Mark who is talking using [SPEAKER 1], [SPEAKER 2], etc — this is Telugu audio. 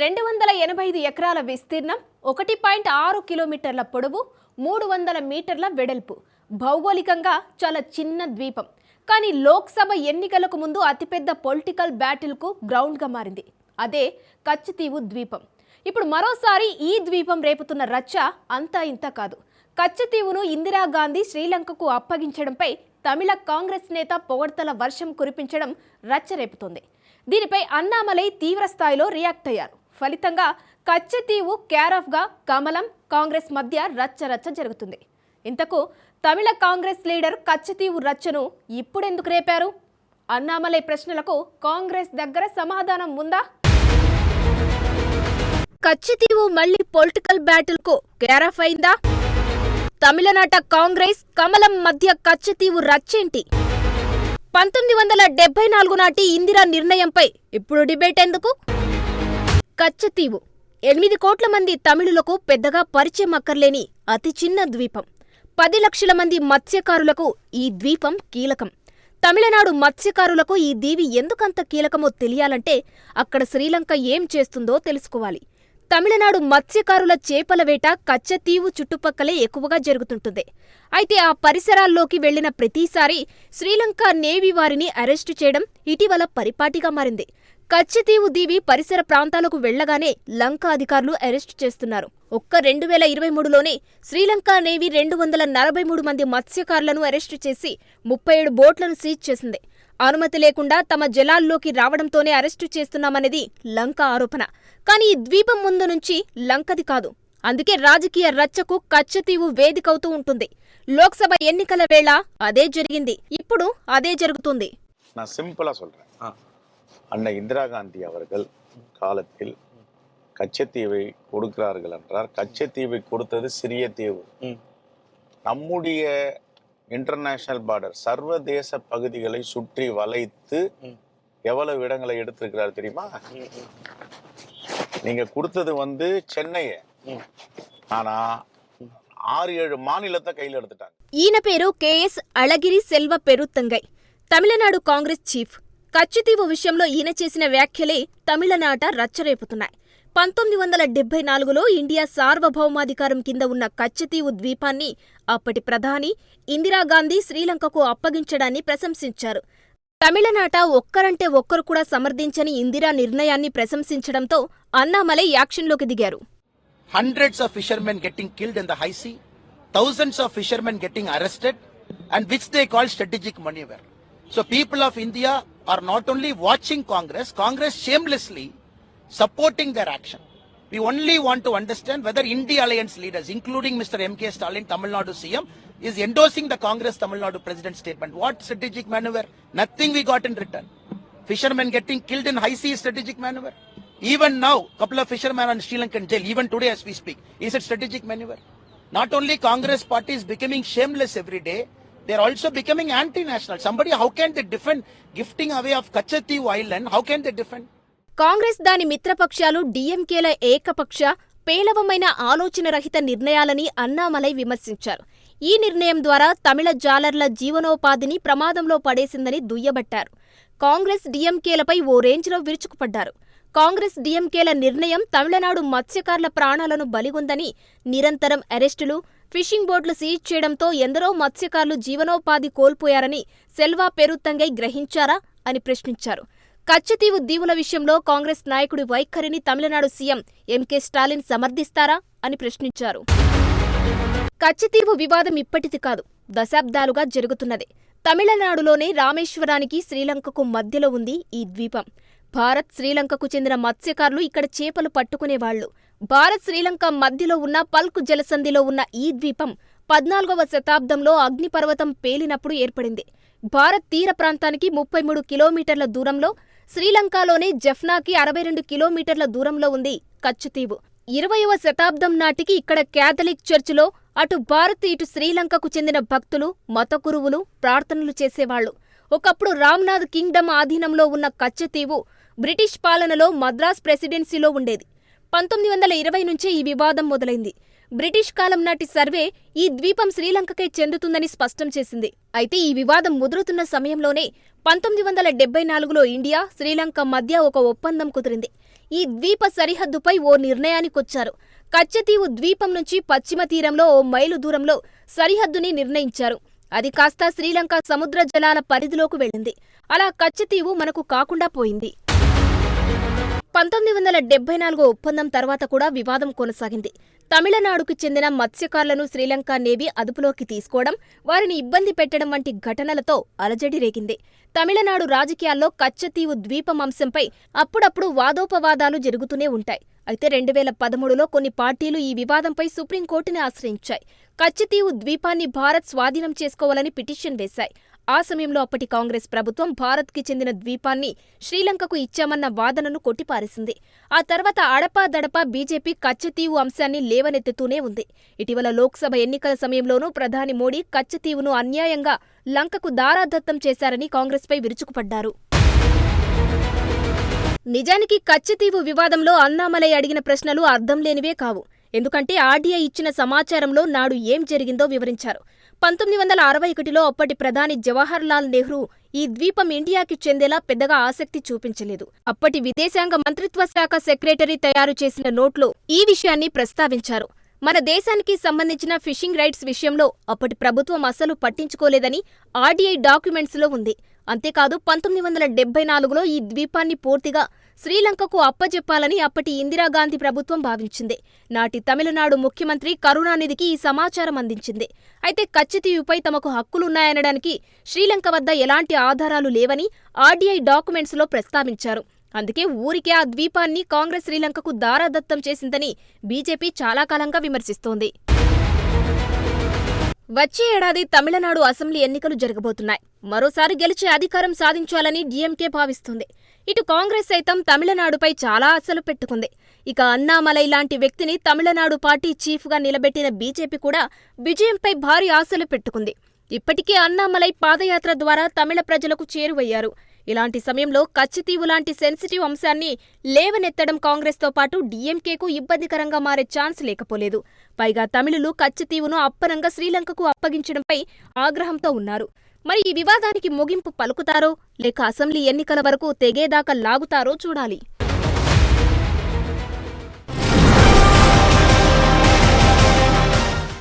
[SPEAKER 1] రెండు వందల ఎనభై ఐదు ఎకరాల విస్తీర్ణం ఒకటి పాయింట్ ఆరు కిలోమీటర్ల పొడవు మూడు వందల మీటర్ల వెడల్పు. భౌగోళికంగా చాలా చిన్న ద్వీపం. కానీ లోక్సభ ఎన్నికలకు ముందు అతిపెద్ద పొలిటికల్ బ్యాటిల్కు గ్రౌండ్గా మారింది. అదే కచ్చతీవు ద్వీపం. ఇప్పుడు మరోసారి ఈ ద్వీపం రేపుతున్న రచ్చ అంతా ఇంత కాదు. కచ్చతీవును ఇందిరాగాంధీ శ్రీలంకకు అప్పగించడంపై తమిళ కాంగ్రెస్ నేత పొగడ్తల వర్షం కురిపించడం రచ్చ రేపుతుంది. దీనిపై అన్నామలై తీవ్ర స్థాయిలో రియాక్ట్ అయ్యారు. ఫలితంగా కచ్చతీవు క్యారఫ్గా కమలం కాంగ్రెస్ మధ్య రచ్చ రచ్చ జరుగుతుంది. ఇంతకు తమిళ కాంగ్రెస్ లీడర్ కచ్చతీవు రచ్చను ఇప్పుడెందుకు రేపారు? అన్నామలై ప్రశ్నలకు కాంగ్రెస్ దగ్గర సమాధానం ఉందా? కచ్చితీవు మళ్ళీ పొలిటికల్ బ్యాటిల్కు కేరాఫ్ అయిందా? తమిళనాట కాంగ్రెస్ కమలం మధ్య కచ్చితీవు రచ్చేంటి? పంతొమ్మిది వందల డెబ్బై నాలుగు నాటి ఇందిరా నిర్ణయంపై ఇప్పుడు డిబేట్ ఎందుకు? కచ్చతీవు. ఎనిమిది కోట్ల మంది తమిళులకు పెద్దగా పరిచయం అక్కర్లేని అతి చిన్న ద్వీపం. పది లక్షల మంది మత్స్యకారులకు ఈ ద్వీపం కీలకం. తమిళనాడు మత్స్యకారులకు ఈ దీవి ఎందుకంత కీలకమో తెలియాలంటే అక్కడ శ్రీలంక ఏం చేస్తుందో తెలుసుకోవాలి. తమిళనాడు మత్స్యకారుల చేపల వేట కచ్చతీవు చుట్టుపక్కలే ఎక్కువగా జరుగుతుంటుంది. అయితే ఆ పరిసరాల్లోకి వెళ్ళిన ప్రతిసారి శ్రీలంక నేవీ వారిని అరెస్టు చేయడం ఇటీవల పరిపాటిగా మారింది. కచ్చతీవు దీవి పరిసర ప్రాంతాలకు వెళ్ళగానే లంక అధికారులు అరెస్టు చేస్తున్నారు. ఒక్క రెండు వేల ఇరవై మూడులోనే శ్రీలంక నేవీ రెండు వందల నలభై మూడు మంది మత్స్యకారులను అరెస్టు చేసి ముప్పై ఏడు బోట్లను సీజ్ చేసింది. అనుమతి లేకుండా తమ జలాల్లోకి రావడంతోనే అరెస్టు చేస్తున్నామనేది లంక ఆరోపణ. కానీ ఈ ద్వీపం ముందు నుంచి లంకది కాదు. అందుకే రాజకీయ రచ్చకు కచ్చతీవు వేదికవుతూ ఉంటుంది. లోక్సభ ఎన్నికల వేళ అదే జరిగింది. ఇప్పుడు అదే జరుగుతుంది.
[SPEAKER 2] அன்னை இந்திரா காந்தி அவர்கள் காலத்தில் கச்சத்தீவை கொடுக்கிறார்கள் என்றார். கச்சத்தீவை கொடுத்தது சிறிய தீவு. நம்முடைய இன்டர்நேஷனல் பார்டர் சர்வதேச பகுதிகளை சுற்றி வளைத்து எவ்வளவு இடங்களை எடுத்திருக்கிறார் தெரியுமா? நீங்க கொடுத்தது வந்து சென்னைய. ஆனா ஆறு ஏழு மாநிலத்தை கையில் எடுத்துட்டாங்க.
[SPEAKER 1] ஈன பேரு கே எஸ் அழகிரி செல்வ பெருத்தங்கை. தமிழ்நாடு காங்கிரஸ் சீஃப் కచ్చితీవు విషయంలో ఈయన చేసిన వ్యాఖ్యలే తమిళనాట రచ్చరేపుతున్నాయి. పంతొమ్మిది వందల డెబ్బై నాలుగులో ఇండియా సార్వభౌమాధికారం కింద ఉన్న కచ్చతీవు ద్వీపాన్ని అప్పటి ప్రధాని ఇందిరాగాంధీ శ్రీలంకకు అప్పగించడాన్ని ప్రశంసించారు. తమిళనాట ఒక్కరంటే ఒక్కరు కూడా సమర్థించని ఇందిరా నిర్ణయాన్ని ప్రశంసించడంతో అన్నామలై యాక్షన్లోకి దిగారు.
[SPEAKER 3] Hundreds of fishermen getting killed in the high thousands of fishermen getting arrested and which they call call మనీవర్ so people of India are not only watching Congress, Congress shamelessly supporting their action. We only want to understand whether India alliance leaders, including Mr. M.K. Stalin, Tamil Nadu CM, is endorsing the Congress Tamil Nadu president statement. What strategic maneuver? Nothing we got in return. Fishermen getting killed in high sea strategic maneuver. Even now, a couple of fishermen in Sri Lankan jail, even today as we speak. Is it strategic maneuver? Not only Congress party is becoming shameless every day, they are also becoming anti-national. Somebody, how can they defend gifting away of Kachatiu Island? How can they defend?
[SPEAKER 1] Congress దాని మిత్రపక్షాలు డీఎంకేల ఏకపక్ష పేలవమైన ఆలోచన రహిత నిర్ణయాలని అన్నామలై విమర్శించారు ఈ నిర్ణయం ద్వారా తమిళ జాలర్ల జీవనోపాధిని ప్రమాదంలో పడేసిందని దుయ్యబట్టారు కాంగ్రెస్ డీఎంకేలపై ఓ రేంజ్లో విరుచుకుపడ్డారు కాంగ్రెస్ డీఎంకేల నిర్ణయం తమిళనాడు మత్స్యకారుల ప్రాణాలను బలిగొందని నిరంతరం అరెస్టులు ఫిషింగ్ బోట్లు సీజ్ చేయడంతో ఎందరో మత్స్యకారులు జీవనోపాధి కోల్పోయారని సెల్వా పెరుత్తంగై గ్రహించారా అని ప్రశ్నించారు. కచ్చతీవు దీవుల విషయంలో కాంగ్రెస్ నాయకుడి వైఖరిని Tamil Nadu CM M K Stalin సమర్థిస్తారా అని ప్రశ్నించారు. కచ్చతీవు వివాదం ఇప్పటిది కాదు దశాబ్దాలుగా జరుగుతున్నదే. తమిళనాడులోనే రామేశ్వరానికి శ్రీలంకకు మధ్యలో ఉంది ఈ ద్వీపం. భారత్ శ్రీలంకకు చెందిన మత్స్యకారులు ఇక్కడ చేపలు పట్టుకునేవాళ్ళు భారత్ శ్రీలంక మధ్యలో ఉన్న పల్కు జలసంధిలో ఉన్న ఈ ద్వీపం పద్నాలుగవ శతాబ్దంలో అగ్నిపర్వతం పేలినప్పుడు ఏర్పడింది. భారత్ తీర ప్రాంతానికి ముప్పై మూడు కిలోమీటర్ల దూరంలో శ్రీలంకలోనే జఫ్నాకి అరవై రెండు కిలోమీటర్ల దూరంలో ఉంది కచ్చుతీవు. ఇరవయవ శతాబ్దం నాటికి ఇక్కడ క్యాథలిక్ చర్చిలో అటు భారత్ ఇటు శ్రీలంకకు చెందిన భక్తులు మత గురువులు ప్రార్థనలు చేసేవాళ్ళు ఒకప్పుడు రామ్నాథ్ కింగ్డమ్ ఆధీనంలో ఉన్న కచ్చతీవు బ్రిటిష్ పాలనలో మద్రాస్ ప్రెసిడెన్సీలో ఉండేది. పంతొమ్మిది వందల ఇరవై నుంచే ఈ వివాదం మొదలైంది. బ్రిటిష్ కాలం నాటి సర్వే ఈ ద్వీపం శ్రీలంకకే చెందుతుందని స్పష్టం చేసింది. అయితే ఈ వివాదం ముదురుతున్న సమయంలోనే పంతొమ్మిది వందల డెబ్బై నాలుగులో ఇండియా శ్రీలంక మధ్య ఒక ఒప్పందం కుదిరింది. ఈ ద్వీప సరిహద్దుపై ఓ నిర్ణయానికొచ్చారు కచ్చతీవు ద్వీపం నుంచి పశ్చిమ తీరంలో ఓ మైలు దూరంలో సరిహద్దుని నిర్ణయించారు. అది కాస్త శ్రీలంక సముద్ర జలాల పరిధిలోకి వెళ్ళింది. అలా కచ్చతీవు మనకు కాకుండా పోయింది. పంతొమ్మిది వందల డెబ్బై నాలుగో ఒప్పందం తర్వాత కూడా వివాదం కొనసాగింది. తమిళనాడుకు చెందిన మత్స్యకారులను శ్రీలంక నేవీ అదుపులోకి తీసుకోవడం వారిని ఇబ్బంది పెట్టడం వంటి ఘటనలతో అలజడి రేగింది. తమిళనాడు రాజకీయాల్లో కచ్చతీవు ద్వీపం అంశంపై అప్పుడప్పుడు వాదోపవాదాలు జరుగుతూనే ఉంటాయి. అయితే రెండు వేల పదమూడులో కొన్ని పార్టీలు ఈ వివాదంపై సుప్రీంకోర్టుని ఆశ్రయించాయి. కచ్చతీవు ద్వీపాన్ని భారత్ స్వాధీనం చేసుకోవాలని పిటిషన్ వేశాయి. ఆ సమయంలో అప్పటి కాంగ్రెస్ ప్రభుత్వం భారత్కి చెందిన ద్వీపాన్ని శ్రీలంకకు ఇచ్చామన్న వాదనను కొట్టిపారేసింది. ఆ తర్వాత అడపాదడపా బీజేపీ కచ్చతీవు అంశాన్ని లేవనెత్తుతూనే ఉంది. ఇటీవల లోక్సభ ఎన్నికల సమయంలోనూ ప్రధాని మోడీ కచ్చతీవును అన్యాయంగా లంకకు దారాదత్తం చేశారని కాంగ్రెస్పై విరుచుకుపడ్డారు. నిజానికి కచ్చతీవు వివాదంలో అన్నామలై అడిగిన ప్రశ్నలు అర్థం లేనివే కావు. ఎందుకంటే ఆర్డీఐ ఇచ్చిన సమాచారంలో నాడు ఏం జరిగిందో వివరించారు. పంతొమ్మిది వందల అరవై ఒకటిలో అప్పటి ప్రధాని జవహర్ లాల్ నెహ్రూ ఈ ద్వీపం ఇండియాకి చెందేలా పెద్దగా ఆసక్తి చూపించలేదు. అప్పటి విదేశాంగ మంత్రిత్వ శాఖ సెక్రటరీ తయారు చేసిన నోట్లో ఈ విషయాన్ని ప్రస్తావించారు. మన దేశానికి సంబంధించిన ఫిషింగ్ రైట్స్ విషయంలో అప్పటి ప్రభుత్వం అసలు పట్టించుకోలేదని ఆర్డీఐ డాక్యుమెంట్స్లో ఉంది. అంతేకాదు పంతొమ్మిది వందల డెబ్బై నాలుగులో ఈ ద్వీపాన్ని పూర్తిగా శ్రీలంకకు అప్పజెప్పాలని అప్పటి ఇందిరాగాంధీ ప్రభుత్వం భావించింది. నాటి తమిళనాడు ముఖ్యమంత్రి కరుణానిధికి ఈ సమాచారం అందించింది. అయితే కచ్చితీయుపై తమకు హక్కులున్నాయనడానికి శ్రీలంక వద్ద ఎలాంటి ఆధారాలు లేవని ఆర్డీఐ డాక్యుమెంట్స్లో ప్రస్తావించారు. అందుకే ఊరికే ఆ ద్వీపాన్ని కాంగ్రెస్ శ్రీలంకకు దారాదత్తం చేసిందని బీజేపీ చాలా కాలంగా విమర్శిస్తోంది. వచ్చే ఏడాది తమిళనాడు అసెంబ్లీ ఎన్నికలు జరగబోతున్నాయి. మరోసారి గెలిచే అధికారం సాధించాలని డీఎంకే భావిస్తుంది. ఇటు కాంగ్రెస్ సైతం తమిళనాడుపై చాలా ఆశలు పెట్టుకుంది. ఇక అన్నామలై లాంటి వ్యక్తిని తమిళనాడు పార్టీ చీఫ్గా నిలబెట్టిన బీజేపీ కూడా విజయంపై భారీ ఆశలు పెట్టుకుంది. ఇప్పటికే అన్నామలై పాదయాత్ర ద్వారా తమిళ ప్రజలకు చేరువయ్యారు. ఇలాంటి సమయంలో కచ్చితీవు లాంటి సెన్సిటివ్ అంశాన్ని లేవనెత్తడం కాంగ్రెస్తో పాటు డీఎంకేకు ఇబ్బందికరంగా మారే ఛాన్స్ లేకపోలేదు. పైగా తమిళులు కచ్చితీవును అప్పనంగా శ్రీలంకకు అప్పగించడంపై ఆగ్రహంతో ఉన్నారు. మరి ఈ వివాదానికి ముగింపు పలుకుతారో లేక అసెంబ్లీ ఎన్నికల వరకు తెగేదాకా లాగుతారో చూడాలి.